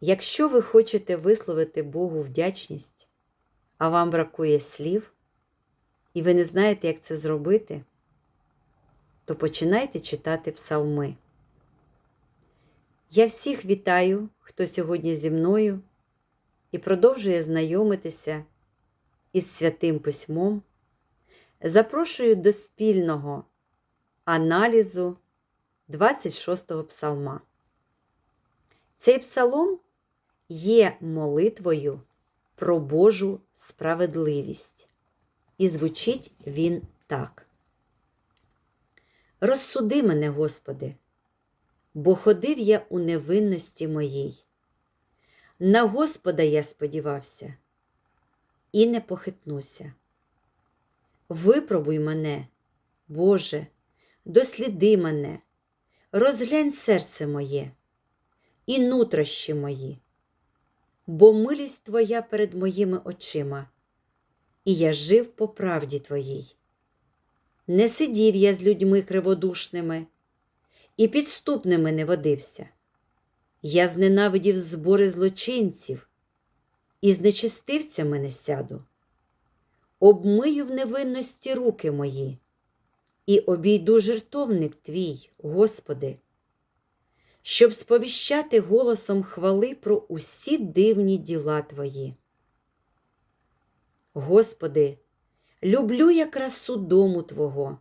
Якщо ви хочете висловити Богу вдячність, а вам бракує слів, і ви не знаєте, як це зробити, то починайте читати псалми. Я всіх вітаю, хто сьогодні зі мною і продовжує знайомитися із Святим Письмом. Запрошую до спільного аналізу 26-го псалма. Цей псалом є молитвою про Божу справедливість. І звучить він так. Розсуди мене, Господи, бо ходив я у невинності моїй. На Господа я сподівався і не похитнуся. Випробуй мене, Боже, досліди мене, розглянь серце моє і нутрощі мої, бо милість Твоя перед моїми очима, і я жив по правді Твоїй. Не сидів я з людьми криводушними і підступними не водився. Я зненавидів збори злочинців і з нечистивцями не сяду. Обмию в невинності руки мої і обійду жертовник твій, Господи, щоб сповіщати голосом хвали про усі дивні діла Твої. Господи, люблю я красу дому Твого,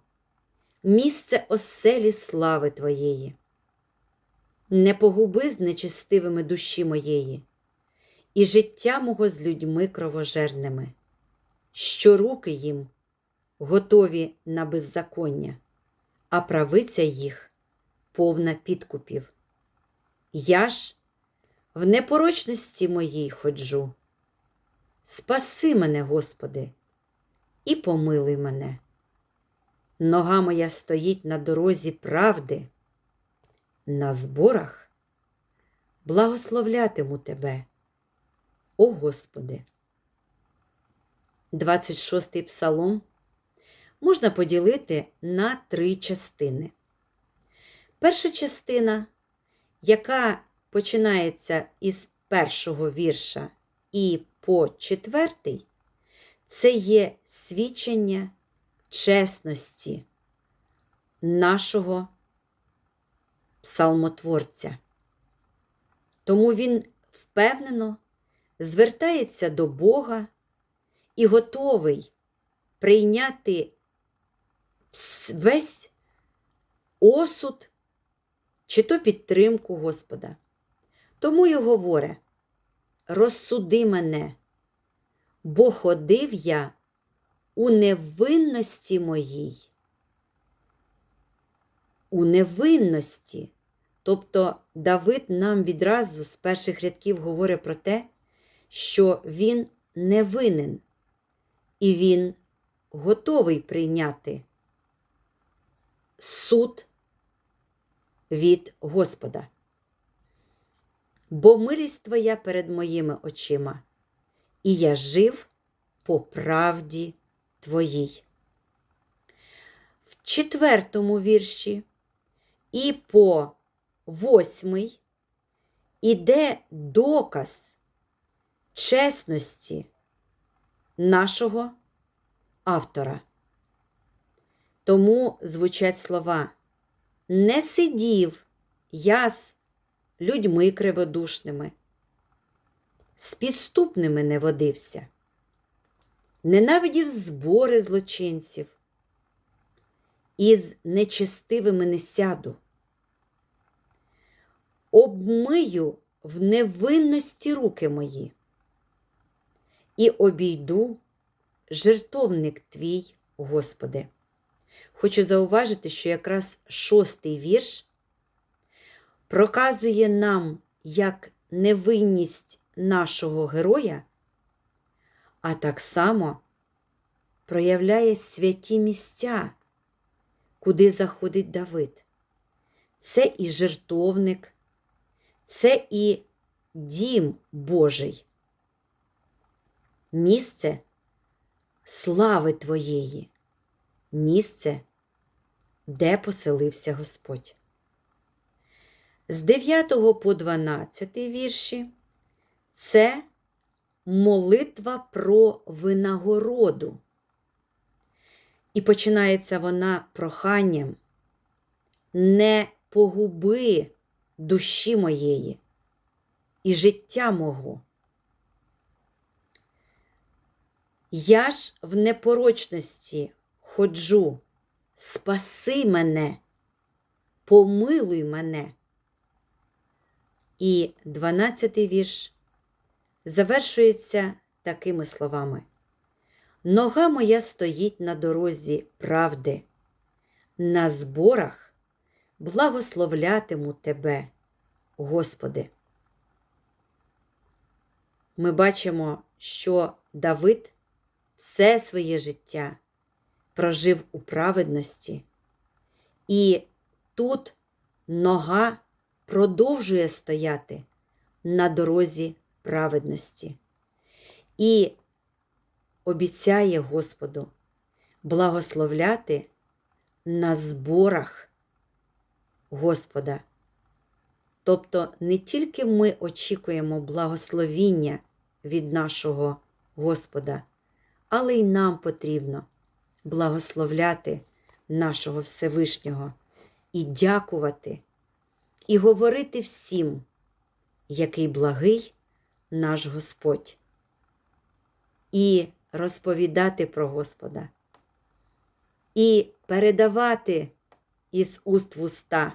місце оселі слави Твоєї. Не погуби з нечестивими душі моєї, і життя мого з людьми кровожерними, що руки їм готові на беззаконня, а правиця їх повна підкупів. Я ж в непорочності моїй ходжу. Спаси мене, Господи, і помилуй мене. Нога моя стоїть на дорозі правди, на зборах благословлятиму Тебе, о Господи. 26-й псалом можна поділити на три частини. Перша частина, яка починається із першого вірша і по четвертий, це є свідчення чесності нашого псалмотворця. Тому він впевнено звертається до Бога і готовий прийняти весь осуд чи то підтримку Господа. Тому й говорить, розсуди мене, бо ходив я у невинності моїй. У невинності. Тобто Давид нам відразу з перших рядків говорить про те, що він не винен, і він готовий прийняти суд від Господа. Бо милість Твоя перед моїми очима, і я жив по правді Твоїй. В четвертому вірші і по восьмий іде доказ чесності нашого автора. Тому звучать слова не сидів я з людьми криводушними, з підступними не водився, ненавидів збори злочинців, із нечестивими не сяду. Обмию в невинності руки мої і обійду жертовник твій, Господи. Хочу зауважити, що якраз шостий вірш проказує нам як невинність нашого героя, а так само проявляє святі місця, куди заходить Давид. Це і жертовник, це і дім Божий, місце слави Твоєї, місце, де поселився Господь. З 9 по 12 вірші це молитва про винагороду. І починається вона проханням не погуби душі моєї і життя мого. Я ж в непорочності ходжу, спаси мене, помилуй мене. І дванадцятий вірш завершується такими словами. Нога моя стоїть на дорозі правди, на зборах благословлятиму Тебе, Господи. Ми бачимо, що Давид все своє життя прожив у праведності, і тут нога продовжує стояти на дорозі праведності і обіцяє Господу благословляти на зборах Господа. Тобто не тільки ми очікуємо благословіння від нашого Господа, але й нам потрібно благословляти нашого Всевишнього і дякувати, і говорити всім, який благий наш Господь, і розповідати про Господа, і передавати із уст в уста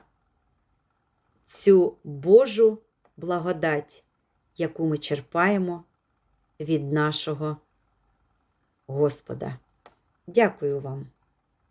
цю Божу благодать, яку ми черпаємо від нашого Господа. Дякую вам.